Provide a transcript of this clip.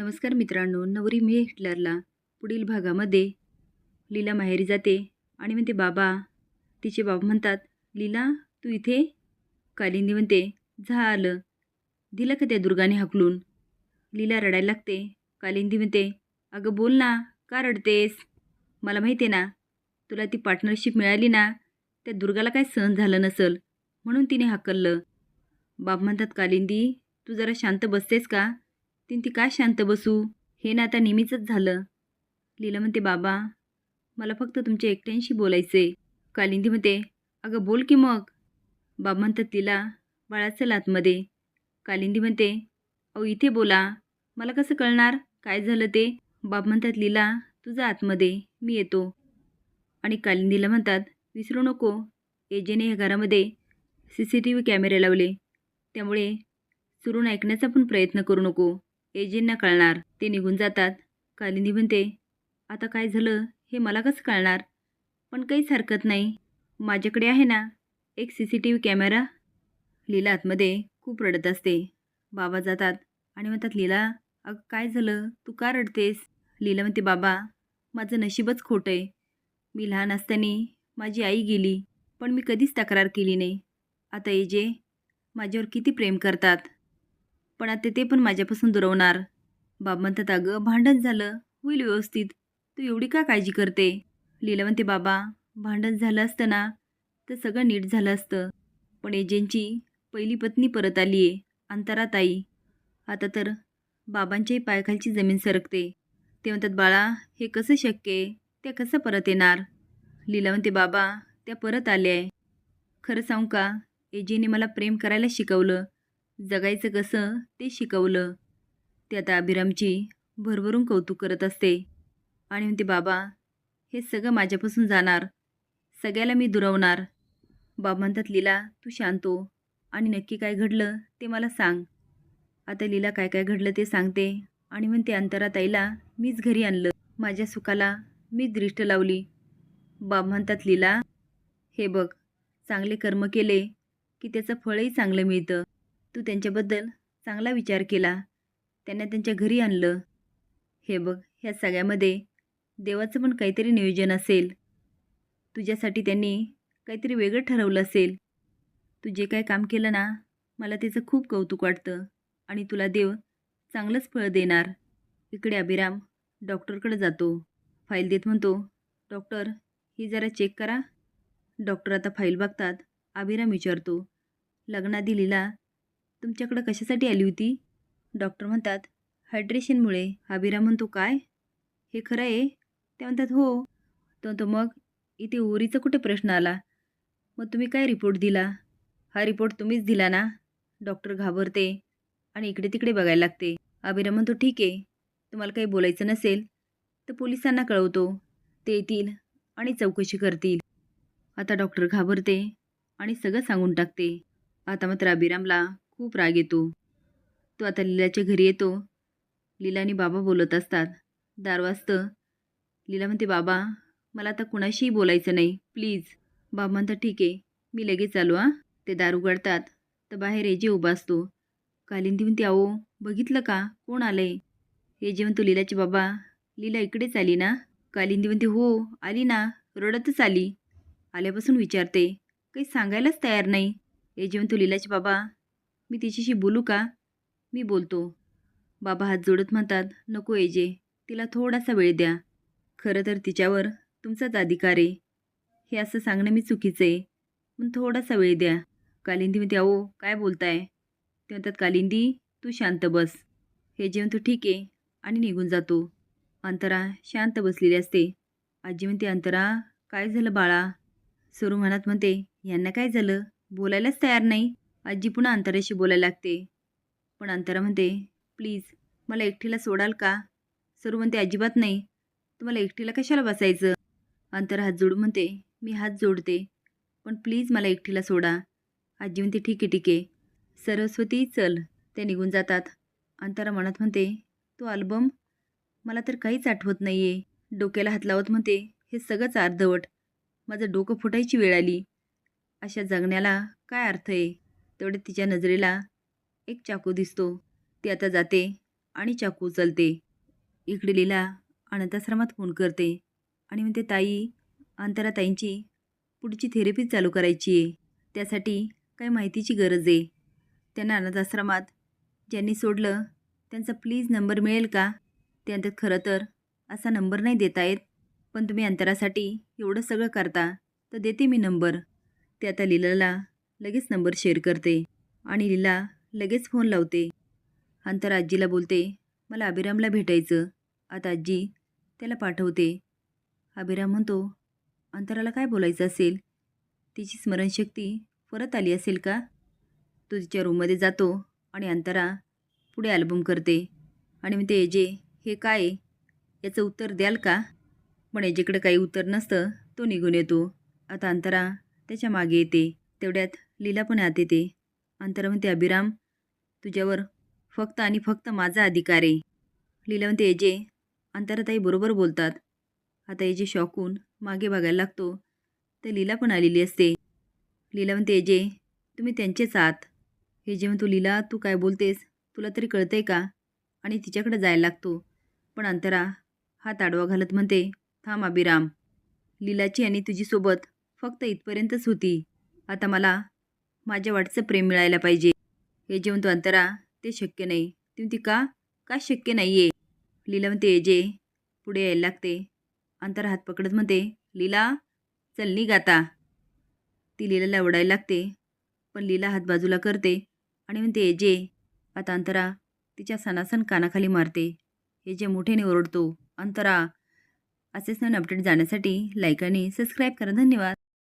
नमस्कार मित्रांनो नवरी मी हिटलरला. पुढील भागामध्ये लीला माहेरी जाते आणि म्हणते बाबा. तिचे बाबा म्हणतात लीला तू इथे? कालिंदी म्हणते झालं. दिलं का त्या दुर्गाने हकलून? लीला रडायला लागते. कालिंदी म्हणते अगं बोल ना का रडतेस? मला माहिती आहे ना तुला ती पार्टनरशिप मिळाली ना त्या दुर्गाला काय सहन झालं नसल? म्हणून तिने हाकललं. बाब म्हणतात कालिंदी तू जरा शांत बसतेस का? तीन ती काय शांत बसू? हे ना आता नेहमीचंच झालं. लीला म्हणते बाबा मला फक्त तुमच्या एकट्यांशी बोलायचे कालिंदी म्हणते अगं बोल की मग. बाब म्हणतात तिला बाळाचं आतमध्ये. कालिंदी म्हणते अहो इथे बोला. मला कसं कळणार? काय झालं ते? बाब म्हणतात लीला तुझा आतमध्ये. मी येतो. आणि कालिंदीला म्हणतात विसरू नको. एजेने ह्या घरामध्ये सी सी टी व्ही कॅमेरे लावले. त्यामुळे सुरून ऐकण्याचा पण प्रयत्न करू नको. एजेंना कळणार ते निघून जातात. कालिंदी म्हणते आता काय झालं? हे मला कसं कळणार? पण काहीच हरकत नाही. माझ्याकडे आहे ना एक C C T V camera. Leela आतमध्ये खूप रडत असते. बाबा जातात आणि म्हणतात लीला अगं काय झालं? तू का रडतेस? लीला म्हणते बाबा माझं नशीबच खोटं आहे. मी लहान असताना माझी आई गेली पण मी कधीच तक्रार केली नाही. आता एजे माझ्यावर किती प्रेम करतात. पण आता ते पण माझ्यापासून दुरवणार. बाब म्हणतात अगं भांडण झालं. होईल व्यवस्थित. तू एवढी का काळजी करते? लीला म्हणते बाबा भांडण झालं असतं ना तर सगळं नीट झालं असतं. पण एजेंची पहिली पत्नी परत आली आहे अंतरात आई. आता तर बाबांच्याही पायखालची जमीन सरकते. ते म्हणतात बाळा हे कसं शक्य आहे? त्या कसं परत येणार? लीला म्हणते बाबा त्या परत आल्या आहे. खरं सांगू का एजेने मला प्रेम करायला शिकवलं. जगायचं कसं ते शिकवलं. ते आता अभिरामची भरभरून कौतुक करत असते. आणि म्हणते बाबा हे सगळं माझ्यापासून जाणार. सगळ्याला मी दुरवणार. बाबा म्हणतात लीला तू शांत हो. आणि नक्की काय घडलं ते मला सांग. आता लीला काय काय घडलं ते सांगते. आणि म्हणते अंतराताईला मीच घरी आणलं. माझ्या सुखाला मीच दृष्ट लावली. बाब म्हणतात लीला हे बघ चांगले कर्म केले की त्याचं फळही चांगलं मिळतं. तू त्यांच्याबद्दल चांगला विचार केला. त्यांना त्यांच्या घरी आणलं. हे बघ ह्या सगळ्यामध्ये देवाचं पण काहीतरी नियोजन असेल. तुझ्यासाठी त्यांनी काहीतरी वेगळं ठरवलं असेल. तू जे काय काम केलं ना मला त्याचं खूप कौतुक वाटतं आणि तुला देव चांगलंच फळ देणार. इकडे अभिराम डॉक्टरकडे जातो. फाईल देत म्हणतो डॉक्टर ही जरा चेक करा. डॉक्टर आता फाईल बघतात. अभिराम विचारतो लग्नाआधी तुमच्याकडं कशासाठी आली होती? डॉक्टर म्हणतात हायड्रेशनमुळे. आबिरा म्हणतो काय? हे खरं आहे. ते म्हणतात हो. तो म्हणतो मग इथे ओरीचा कुठे प्रश्न आला? मग तुम्ही काय रिपोर्ट दिला? हा रिपोर्ट तुम्हीच दिला ना? डॉक्टर घाबरते आणि इकडे तिकडे बघायला लागते. आबिरा म्हणतो ठीक आहे. तुम्हाला काही बोलायचं नसेल तर पोलिसांना कळवतो. ते येतील आणि चौकशी करतील. आता डॉक्टर घाबरते आणि सगळं सांगून टाकते. आता मात्र अभिरामला खूप राग येतो. तो आता लीलाच्या घरी येतो. लीला आणि बाबा बोलत असतात. दार वाजतं लीला म्हणते बाबा मला आता कुणाशीही बोलायचं नाही. प्लीज. बाबा म्हणतात ठीक आहे मी लगेच चालू हां. ते दार उघडतात. तर बाहेर एजे उभा असतो. कालिंदी म्हणते अहो बघितलं का? कोण आलं आहे एजे म्हणतो लीलाचे बाबा लीला इकडेच आली ना? कालिंदी म्हणते हो आली ना रडतच आली. आल्यापासून विचारते काही सांगायलाच तयार नाही. एजे म्हणतो लीलाचे बाबा मी तिच्याशी बोलू का? मी बोलतो. बाबा हात जोडत म्हणतात नको एजे तिला थोडासा वेळ द्या. खरं तर तिच्यावर तुमचाच अधिकार आहे हे असं सांगणं मी चुकीचं आहे पण थोडासा वेळ द्या. कालिंदी म्हणते अहो काय बोलताय? ते म्हणतात कालिंदी तू शांत बस. हे जेवण तू ठीक आहे आणि निघून जातो. अंतरा शांत बसलेली असते. आजी म्हणते अंतरा काय झालं बाळा? सुरू म्हणत म्हणते यांना काय झालं? बोलायलाच तयार नाही. आजी पुन्हा अंतराशी बोलायला लागते. पण अंतरा म्हणते प्लीज मला एकटीला सोडाल का? सरू म्हणते अजिबात नाही. तुम्हाला एकटीला कशाला बसायचं? अंतर हात जोडून म्हणते मी हात जोडते. पण प्लीज मला एकटीला सोडा. आजी म्हणते ठीक आहे ठीक आहे. सरस्वती चल. ते निघून जातात. अंतरा मनात म्हणते तो अल्बम? मला तर काहीच आठवत नाही आहे डोक्याला हात लावत म्हणते हे सगळंच अर्धवट. माझं डोकं फुटायची वेळ आली. अशा जगण्याला काय अर्थ आहे? तेवढे तिच्या नजरेला एक चाकू दिसतो. ती आता जाते आणि चाकू उचलते. इकडे लीला अनाथाश्रमात फोन करते आणि म्हणते ताई अंतराताईंची पुढची थेरपी चालू करायची आहे. त्यासाठी काही माहितीची गरज आहे. त्यांना अनाथाश्रमात ज्यांनी सोडलं त्यांचा प्लीज नंबर मिळेल का? त्यानंतर खरं तर असा नंबर नाही देता येत. पण तुम्ही अंतरासाठी एवढं सगळं करता तर देते मी नंबर ते आता लीलाला लगेच नंबर शेअर करते आणि लीला लगेच फोन लावते. अंतर आजीला बोलते मला अभिरामला भेटायचं. आता आजी त्याला पाठवते. अभिराम म्हणतो अंतराला काय बोलायचं असेल? तिची स्मरणशक्ती परत आली असेल का? तो तिच्या रूममध्ये जातो आणि अंतरा पुढे अल्बम करते. आणि मग ते एजे हे काय याचं उत्तर द्याल का? पण एजेकडे काही उत्तर नसतं तो निघून येतो. आता अंतरा त्याच्यामागे येते. तेवढ्यात लीला पण आत येते अंतरा म्हणते अभिराम तुझ्यावर फक्त आणि फक्त माझा अधिकार आहे. लीला म्हणते एजे अंतराताई बरोबर बोलतात. आता एजे शॉकून मागे बघायला लागतो तर लीला पण आलेली असते. लीला म्हणते एजे तुम्ही त्यांचेच आहात. हे जे म्हणतो लीला तू काय बोलतेस तुला तरी कळतंय का? आणि तिच्याकडे जायला लागतो. पण अंतरा हात आडवा घालत म्हणते थांब अभिराम. लीलाची आणि तुझी सोबत फक्त इथपर्यंतच होती. आता मला माझ्या वाटचं प्रेम मिळायला पाहिजे. हे जे म्हणतो अंतरा ते शक्य नाही. ती म्हणते का काय शक्य नाही आहे लीला म्हणते एजे पुढे यायला लागते. अंतरा हात पकडत म्हणते लीला चल निघ आता. ती लीलाला ओढायला लागते पण लीला हात बाजूला करते आणि म्हणते एजे आता अंतरा तिच्या सणासण कानाखाली मारते. हे जे मोठ्याने ओरडतो अंतरा असेच नवीन अपडेट जाण्यासाठी लाईक आणि सबस्क्राईब करा. धन्यवाद.